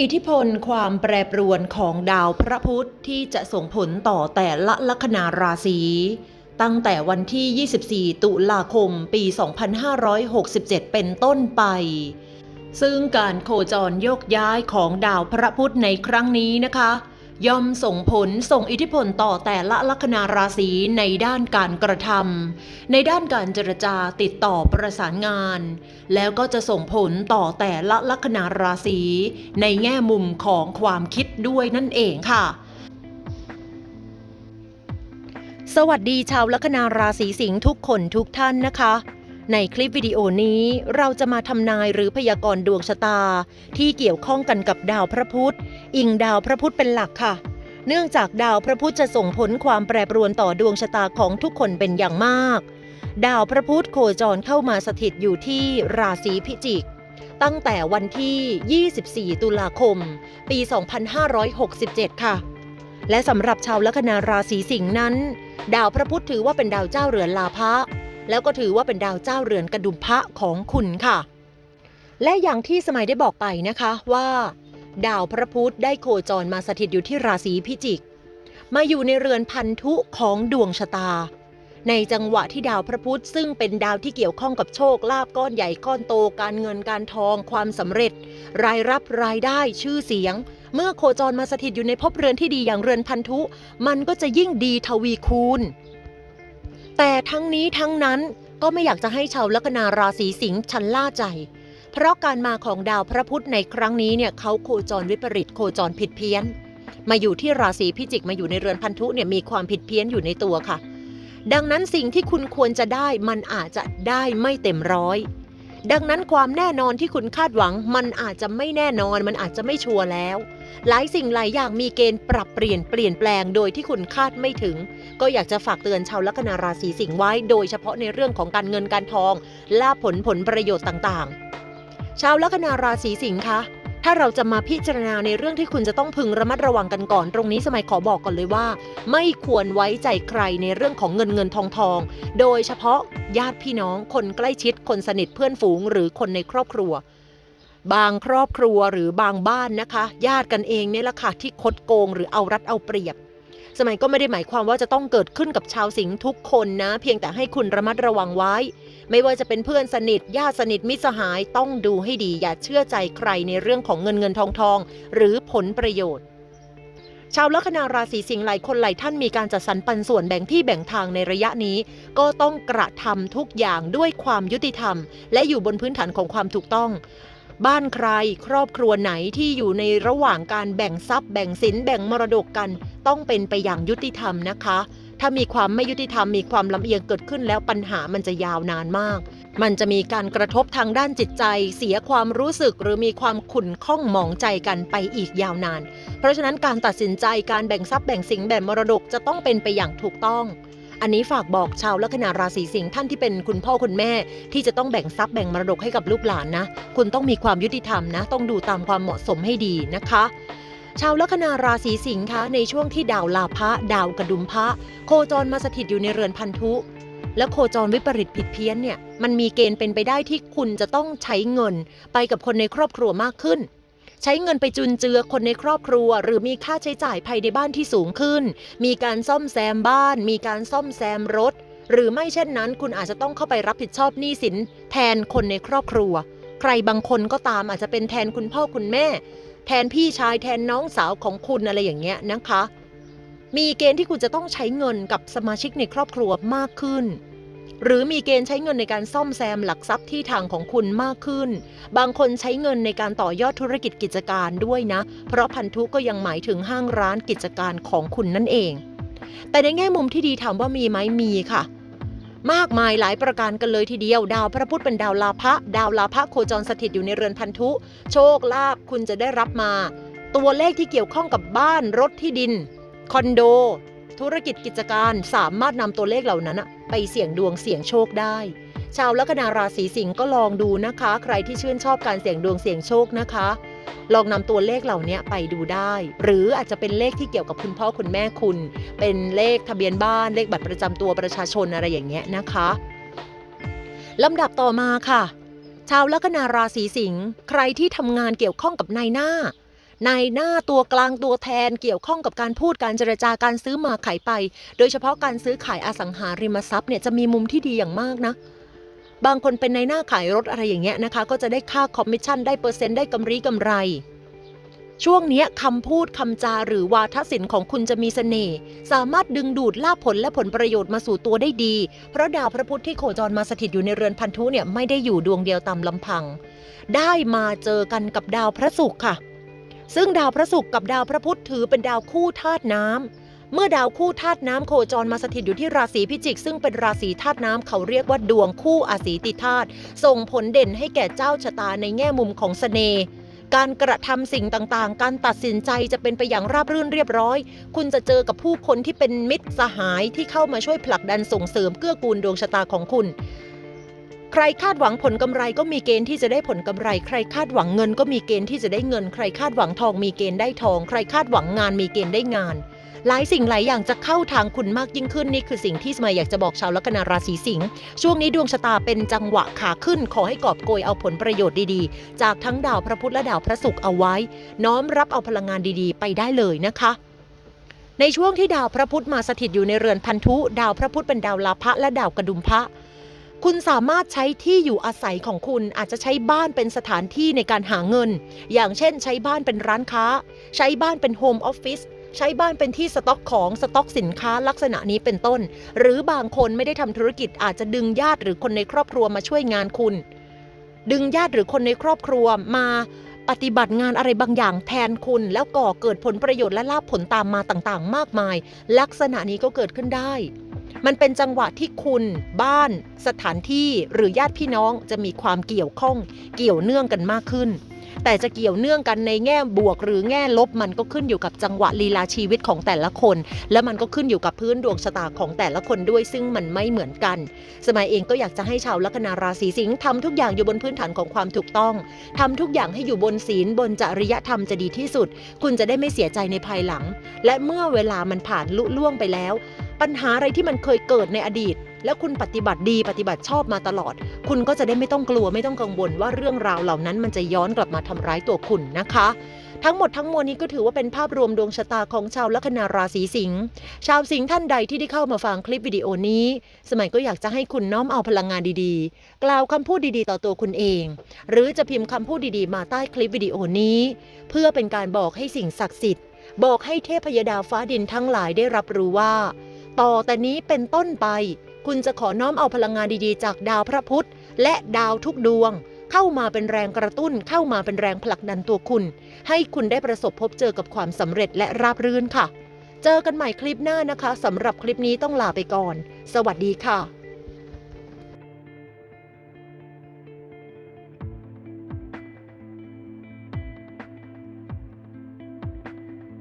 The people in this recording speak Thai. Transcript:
อิทธิพลความแปรปรวนของดาวพระพุธที่จะส่งผลต่อแต่ละลัคนาราศีตั้งแต่วันที่ 24 ตุลาคม ปี 2567 เป็นต้นไป ซึ่งการโคจรโยกย้ายของดาวพระพุธในครั้งนี้นะคะ ย่อมส่งผลส่งอิทธิพลต่อแต่ละลัคนาราศีในด้านการกระทำในด้านการเจรจาติดต่อประสานงาน แล้วก็จะส่งผลต่อแต่ละลัคนาราศีในแง่มุมของความคิดด้วยนั่นเองค่ะสวัสดีชาวลัคนาราศีสิงห์ทุกคนทุกท่านนะคะ ในคลิปวิดีโอนี้เราจะมาทำนายหรือพยากรณ์ดวงชะตา ที่เกี่ยวข้องกันกับดาวพระพุธ อิงดาวพระพุธเป็นหลักค่ะ เนื่องจากดาวพระพุธจะส่งผลความแปรปรวนต่อดวงชะตาของทุกคนเป็นอย่างมาก ดาวพระพุธโคจรเข้ามาสถิตอยู่ที่ราศีพิจิก ตั้งแต่วันที่ 24 ตุลาคม ปี 2567 ค่ะ และสำหรับชาวลัคนาราศีสิงห์นั้น ดาวพระพุธถือว่าเป็นดาวเจ้าเรือนลาภะ แล้วก็ถือว่าเป็นดาวเจ้าเรือนกระดุมพระของคุณค่ะ และอย่างที่สมัยได้บอกไปนะคะว่า ดาวพระพุธได้โคจรมาสถิตอยู่ที่ราศีพิจิก มาอยู่ในเรือนพันธุของดวงชะตา ในจังหวะที่ดาวพระพุธซึ่งเป็นดาวที่เกี่ยวข้องกับโชคลาภก้อนใหญ่ก้อนโตการเงินการทองความสำเร็จ รายรับรายได้ชื่อเสียงเมื่อโคจรมาสถิตอยู่ในภพเรือนที่ดีอย่างเรือนพันธุ มันก็จะยิ่งดีทวีคูณ แต่ทั้งนี้ทั้งนั้นก็ไม่อยากจะให้ชาวลัคนาราศีสิงห์ชันล่าใจ เพราะการมาของดาวพระพุธในครั้งนี้เนี่ยเขาโคจรวิปริตโคจรผิดเพี้ยน มาอยู่ที่ราศีพิจิกมาอยู่ในเรือนพันธุเนี่ยมีความผิดเพี้ยนอยู่ในตัวค่ะ ดังนั้นสิ่งที่คุณควรจะได้มันอาจจะได้ไม่เต็มร้อย ดังนั้นความแน่นอนที่คุณคาดหวัง มันอาจจะไม่แน่นอนมันอาจจะไม่ชัวร์แล้ว หลายสิ่งหลายอย่างมีเกณฑ์ปรับเปลี่ยนเปลี่ยนแปลงโดยที่คุณคาดไม่ถึง ก็อยากจะฝากเตือนชาวลัคนาราศีสิงห์ไว้ โดยเฉพาะในเรื่องของการเงินการทองลาผลผลประโยชน์ต่างๆ ชาวลัคนาราศีสิงห์คะ ถ้าเราจะมาพิจารณาในเรื่องที่คุณจะต้องพึงระมัดระวังกันก่อนตรงนี้สมัยขอบอกก่อนเลยว่า ไม่ควรไว้ใจใครในเรื่องของเงินเงินทองทอง โดยเฉพาะญาติพี่น้องคนใกล้ชิดคนสนิทเพื่อนฝูง หรือคนในครอบครัว บางครอบครัวหรือบางบ้านนะคะ ญาติกันเองเนี่ยแหละค่ะที่คดโกงหรือเอารัดเอาเปรียบสมัยก็ไม่ได้หมายความว่าจะต้องเกิดขึ้นกับชาวสิงห์ทุกคนนะ เพียงแต่ให้คุณระมัดระวังไว้ ไม่ว่าจะเป็นเพื่อนสนิทญาติสนิทมิตรสหายต้องดูให้ดีอย่าเชื่อใจใครในเรื่องของเงินเงินทองทอง หรือผลประโยชน์ชาวลัคนาราศีสิงห์หลายคนหลายท่านมีการจัดสรรปันส่วนแบ่งที่แบ่งทางในระยะนี้ ก็ต้องกระทำทุกอย่างด้วยความยุติธรรม และอยู่บนพื้นฐานของความถูกต้อง บ้านใครครอบครัวไหนที่อยู่ในระหว่างการแบ่งทรัพย์ แบ่งสินแบ่งมรดกกัน ต้องเป็นไปอย่างยุติธรรมนะคะ ถ้ามีความไม่ยุติธรรมมีความลำเอียงเกิดขึ้นแล้วปัญหามันจะยาวนานมาก มันจะมีการกระทบทางด้านจิตใจ เสียความรู้สึกหรือมีความขุ่นข้องหมองใจกันไปอีกยาวนาน เพราะฉะนั้นการตัดสินใจการแบ่งทรัพย์แบ่งสินแบ่งมรดกจะต้องเป็นไปอย่างถูกต้องอันนี้ฝากบอกชาวลัคนาราศีสิงห์ท่านที่เป็นคุณพ่อคุณแม่ ที่จะต้องแบ่งทรัพย์แบ่งมรดกให้กับลูกหลานนะ คุณต้องมีความยุติธรรมนะ ต้องดูตามความเหมาะสมให้ดีนะคะ ชาวลัคนาราศีสิงห์คะในช่วงที่ดาวลาภะดาวกระดุมพระโคจรมาสถิตอยู่ในเรือนพันธุ และโคจรวิปริตผิดเพี้ยนเนี่ยมันมีเกณฑ์เป็นไปได้ที่คุณจะต้องใช้เงิน ไปกับคนในครอบครัวมากขึ้น ใช้เงินไปจุนเจือคนในครอบครัว หรือมีค่าใช้จ่ายภายในบ้านที่สูงขึ้น มีการซ่อมแซมบ้าน มีการซ่อมแซมรถ หรือไม่เช่นนั้น คุณอาจจะต้องเข้าไปรับผิดชอบหนี้สิน แทนคนในครอบครัว ใครบางคนก็ตามอาจจะเป็นแทนคุณพ่อคุณแม่ แทนพี่ชายแทนน้องสาวของคุณอะไรอย่างเงี้ยนะคะ มีเกณฑ์ที่คุณจะต้องใช้เงินกับสมาชิกในครอบครัวมากขึ้น หรือมีเกณฑ์ใช้เงินในการซ่อมแซมหลักทรัพย์ที่ทางของคุณมากขึ้น บางคนใช้เงินในการต่อยอดธุรกิจกิจการด้วยนะ เพราะพันธุก็ยังหมายถึงห้างร้านกิจการของคุณนั่นเอง แต่ในแง่มุมที่ดีถามว่ามีไหมมีค่ะ มากมายหลายประการกันเลยทีเดียว ดาวพระพุธเป็นดาวลาภะดาวลาภะโคจรสถิตอยู่ในเรือนพันธุ โชคลาภคุณจะได้รับมา ตัวเลขที่เกี่ยวข้องกับบ้านรถที่ดิน คอนโด ธุรกิจกิจการสามารถนำตัวเลขเหล่านั้นอะไปเสี่ยงดวงเสี่ยงโชคได้ ชาวลัคนาราศีสิงห์ก็ลองดูนะคะ ใครที่ชื่นชอบการเสี่ยงดวงเสี่ยงโชคนะคะ ลองนำตัวเลขเหล่านี้ไปดูได้ หรืออาจจะเป็นเลขที่เกี่ยวกับคุณพ่อคุณแม่คุณ เป็นเลขทะเบียนบ้านเลขบัตรประจำตัวประชาชนอะไรอย่างเงี้ยนะคะลำดับต่อมาค่ะ ชาวลัคนาราศีสิงห์ใครที่ทำงานเกี่ยวข้องกับนายหน้าในหน้าตัวกลางตัวแทนเกี่ยวข้องกับการพูดการเจรจาการซื้อมาขายไป โดยเฉพาะการซื้อขายอสังหาริมทรัพย์เนี่ยจะมีมุมที่ดีอย่างมากนะ บางคนเป็นในหน้าขายรถอะไรอย่างเงี้ยนะคะ ก็จะได้ค่าคอมมิชชั่นได้เปอร์เซ็นต์ได้กำไรกำไร ช่วงนี้คำพูดคำจาหรือวาทศิลป์ของคุณจะมีเสน่ห์สามารถดึงดูดลาภผลและผลประโยชน์มาสู่ตัวได้ดี เพราะดาวพระพุธที่โคจรมาสถิตอยู่ในเรือนพันธุเนี่ยไม่ได้อยู่ดวงเดียวตามลำพัง ได้มาเจอกันกับดาวพระศุกร์ค่ะ ซึ่งดาวพระศุกร์กับดาวพระพุธถือเป็นดาวคู่ธาตุน้ำ เมื่อดาวคู่ธาตุน้ำโคจรมาสถิตอยู่ที่ราศีพิจิก ซึ่งเป็นราศีธาตุน้ำเขาเรียกว่าดวงคู่อาศีติธาตุส่งผลเด่นให้แก่เจ้าชะตาในแง่มุมของเสน่ห์การกระทำสิ่งต่างๆ การตัดสินใจจะเป็นไปอย่างราบรื่นเรียบร้อย คุณจะเจอกับผู้คนที่เป็นมิตรสหายที่เข้ามาช่วยผลักดันส่งเสริมเกื้อกูลดวงชะตาของคุณ ใครคาดหวังผลกำไรก็มีเกณฑ์ที่จะได้ผลกำไร ใครคาดหวังเงินก็มีเกณฑ์ที่จะได้เงิน ใครคาดหวังทองมีเกณฑ์ได้ทอง ใครคาดหวังงานมีเกณฑ์ได้งาน หลายสิ่งหลายอย่างจะเข้าทางคุณมากยิ่งขึ้นนี่คือสิ่งที่สมัยอยากจะบอกชาวลัคนาราศีสิงห์ช่วงนี้ดวงชะตาเป็นจังหวะขาขึ้น ขอให้กอบโกยเอาผลประโยชน์ดีๆ จากทั้งดาวพระพุธและดาวพระศุกร์เอาไว้ น้อมรับเอาพลังงานดีๆ ไปได้เลยนะคะในช่วงที่ดาวพระพุธมาสถิตอยู่ในเรือนพันธุ ดาวพระพุธเป็นดาวลาภะและดาวกระดุมพระ คุณสามารถใช้ที่อยู่อาศัยของคุณอาจจะใช้บ้านเป็นสถานที่ในการหาเงิน อย่างเช่นใช้บ้านเป็นร้านค้า ใช้บ้านเป็นโฮมออฟฟิศ ใช้บ้านเป็นที่สต็อกของสต็อกสินค้าลักษณะนี้เป็นต้น หรือบางคนไม่ได้ทำธุรกิจอาจจะดึงญาติหรือคนในครอบครัวมาช่วยงานคุณ ดึงญาติหรือคนในครอบครัวมาปฏิบัติงานอะไรบางอย่างแทนคุณ แล้วก่อเกิดผลประโยชน์และลาภผลตามมาต่างๆ มากมาย ลักษณะนี้ก็เกิดขึ้นได้ มันเป็นจังหวะที่คุณ บ้าน สถานที่หรือญาติพี่น้องจะมีความเกี่ยวข้อง เกี่ยวเนื่องกันมากขึ้น แต่จะเกี่ยวเนื่องกันในแง่บวกหรือแง่ลบมันก็ขึ้นอยู่กับจังหวะลีลาชีวิตของแต่ละคน และมันก็ขึ้นอยู่กับพื้นดวงชะตาของแต่ละคนด้วยซึ่งมันไม่เหมือนกัน สมัยเองก็อยากจะให้ชาวลัคนาราศีสิงห์ทำทุกอย่างอยู่บนพื้นฐานของความถูกต้องทำทุกอย่างให้อยู่บนศีลบนจริยธรรมจะดีที่สุด คุณจะได้ไม่เสียใจในภายหลัง และเมื่อเวลามันผ่านลุล่วงไปแล้ว ปัญหาอะไรที่มันเคยเกิดในอดีต แล้วคุณปฏิบัติดีปฏิบัติชอบมาตลอด คุณก็จะได้ไม่ต้องกลัวไม่ต้องกังวลว่าเรื่องราวเหล่านั้นมันจะย้อนกลับมาทำร้ายตัวคุณนะคะ ทั้งหมดทั้งมวลนี้ก็ถือว่าเป็นภาพรวมดวงชะตาของชาวลัคนาราศีสิงห์ชาวสิงห์ท่านใดที่ได้เข้ามาฟังคลิปวิดีโอนี้ สมัยก็อยากจะให้คุณน้อมเอาพลังงานดีๆ กล่าวคำพูดดีๆ ต่อตัวคุณเอง หรือจะพิมพ์คำพูดดีๆ มาใต้คลิปวิดีโอนี้ เพื่อเป็นการบอกให้สิ่งศักดิ์สิทธิ์บอกให้เทพยดาฟ้าดินทั้งหลายได้รับรู้ว่า ต่อแต่นี้เป็นต้นไป คุณจะขอน้อมเอาพลังงานดีๆ จากดาวพระพุธ และดาวทุกดวง เข้ามาเป็นแรงกระตุ้น เข้ามาเป็นแรงผลักดันตัวคุณ ให้คุณได้ประสบพบเจอกับความสำเร็จและราบรื่นค่ะ เจอกันใหม่คลิปหน้านะคะสำหรับคลิปนี้ต้องลาไปก่อน สวัสดีค่ะ